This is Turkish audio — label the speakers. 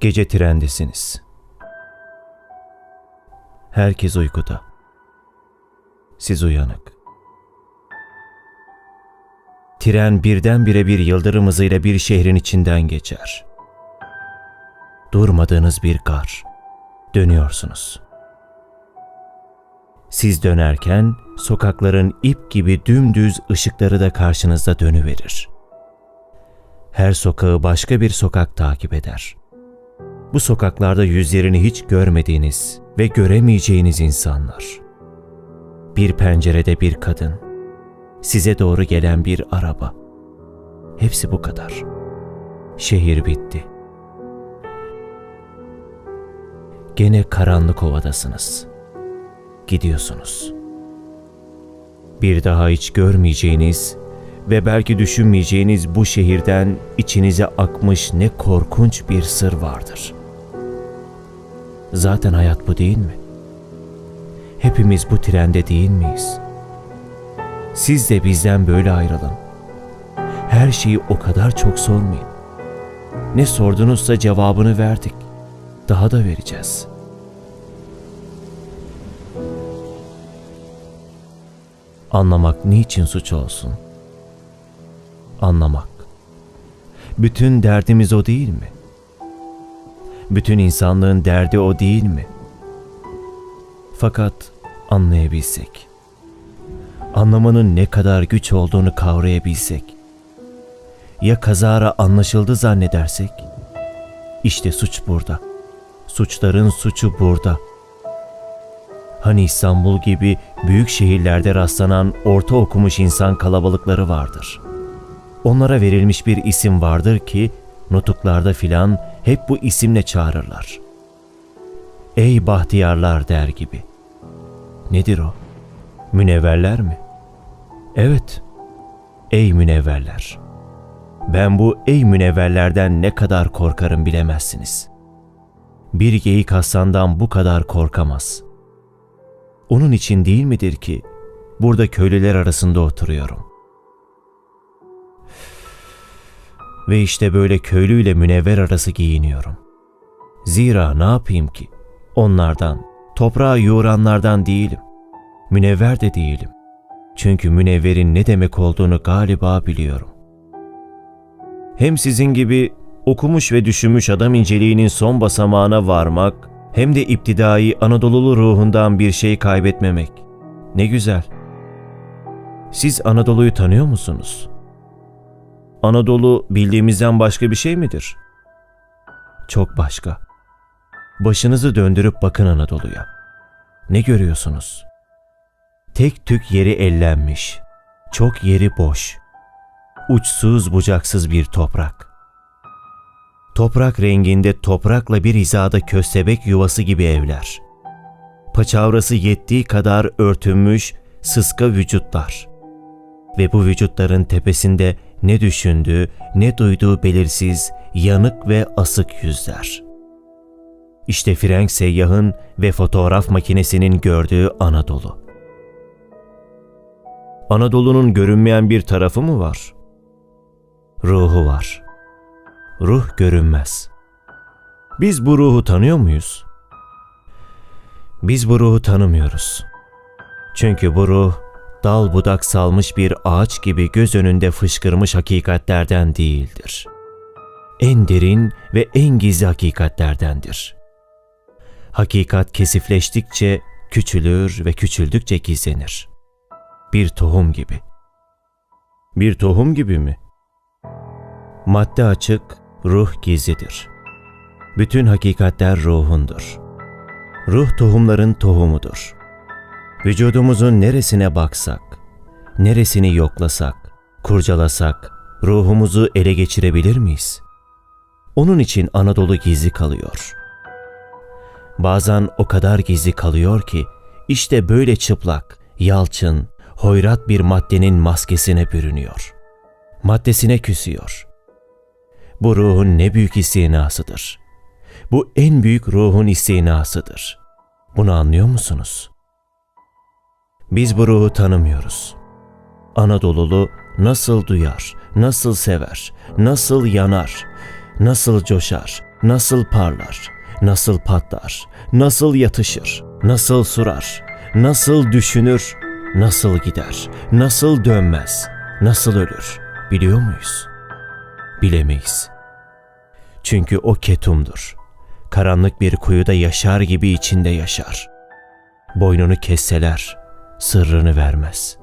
Speaker 1: Gece trendesiniz. Herkes uykuda. Siz uyanık. Tren birdenbire bir yıldırım hızıyla bir şehrin içinden geçer. Durmadığınız bir gar. Dönüyorsunuz. Siz dönerken sokakların ip gibi dümdüz ışıkları da karşınızda dönüverir. Her sokağı başka bir sokak takip eder. Bu sokaklarda yüzlerini hiç görmediğiniz ve göremeyeceğiniz insanlar. Bir pencerede bir kadın, size doğru gelen bir araba. Hepsi bu kadar. Şehir bitti. Gene karanlık ovadasınız. Gidiyorsunuz. Bir daha hiç görmeyeceğiniz ve belki düşünmeyeceğiniz bu şehirden içinize akmış ne korkunç bir sır vardır. Zaten hayat bu değil mi? Hepimiz bu trende değil miyiz? Siz de bizden böyle ayrılın. Her şeyi o kadar çok sormayın. Ne sordunuzsa cevabını verdik. Daha da vereceğiz. Anlamak niçin suç olsun? Anlamak. Bütün derdimiz o değil mi? Bütün insanlığın derdi o değil mi? Fakat anlayabilsek, anlamanın ne kadar güç olduğunu kavrayabilsek, ya kazara anlaşıldı zannedersek, işte suç burada. Suçların suçu burada. Hani İstanbul gibi büyük şehirlerde rastlanan orta okumuş insan kalabalıkları vardır. Onlara verilmiş bir isim vardır ki nutuklarda filan hep bu isimle çağırırlar. Ey bahtiyarlar der gibi. Nedir o? Münevverler mi? Evet. Ey münevverler. Ben bu ey münevverlerden ne kadar korkarım bilemezsiniz. Bir geyik aslandan bu kadar korkamaz. Onun için değil midir ki burada köylüler arasında oturuyorum? Ve işte böyle köylüyle münevver arası giyiniyorum. Zira ne yapayım ki? Onlardan, toprağa yoğuranlardan değilim. Münevver de değilim. Çünkü münevverin ne demek olduğunu galiba biliyorum. Hem sizin gibi okumuş ve düşünmüş adam inceliğinin son basamağına varmak, hem de iptidai Anadolulu ruhundan bir şey kaybetmemek. Ne güzel. Siz Anadolu'yu tanıyor musunuz? Anadolu bildiğimizden başka bir şey midir? Çok başka. Başınızı döndürüp bakın Anadolu'ya. Ne görüyorsunuz? Tek tük yeri ellenmiş, çok yeri boş. Uçsuz bucaksız bir toprak. Toprak renginde toprakla bir hizada köstebek yuvası gibi evler. Paçavrası yettiği kadar örtünmüş sıska vücutlar. Ve bu vücutların tepesinde ne düşündüğü, ne duyduğu belirsiz, yanık ve asık yüzler. İşte Frank seyyahın ve fotoğraf makinesinin gördüğü Anadolu. Anadolu'nun görünmeyen bir tarafı mı var? Ruhu var. Ruh görünmez. Biz bu ruhu tanıyor muyuz? Biz bu ruhu tanımıyoruz. Çünkü bu ruh dal budak salmış bir ağaç gibi göz önünde fışkırmış hakikatlerden değildir. En derin ve en gizli hakikatlerdendir. Hakikat kesifleştikçe küçülür ve küçüldükçe gizlenir. Bir tohum gibi. Bir tohum gibi mi? Madde açık, ruh gizlidir. Bütün hakikatler ruhundur. Ruh tohumların tohumudur. Vücudumuzun neresine baksak, neresini yoklasak, kurcalasak, ruhumuzu ele geçirebilir miyiz? Onun için Anadolu gizli kalıyor. Bazen o kadar gizli kalıyor ki, işte böyle çıplak, yalçın, hoyrat bir maddenin maskesine bürünüyor. Maddesine küsüyor. Bu ruhun ne büyük istinasıdır. Bu en büyük ruhun istinasıdır. Bunu anlıyor musunuz?'' Biz bu ruhu tanımıyoruz. Anadolulu nasıl duyar, nasıl sever, nasıl yanar, nasıl coşar, Nasıl parlar, nasıl patlar, nasıl yatışır, nasıl surar, nasıl düşünür, nasıl gider, nasıl dönmez, nasıl ölür biliyor muyuz? Bilemeyiz. Çünkü o ketumdur. Karanlık bir kuyuda yaşar gibi içinde yaşar. Boynunu kesseler sırrını vermez.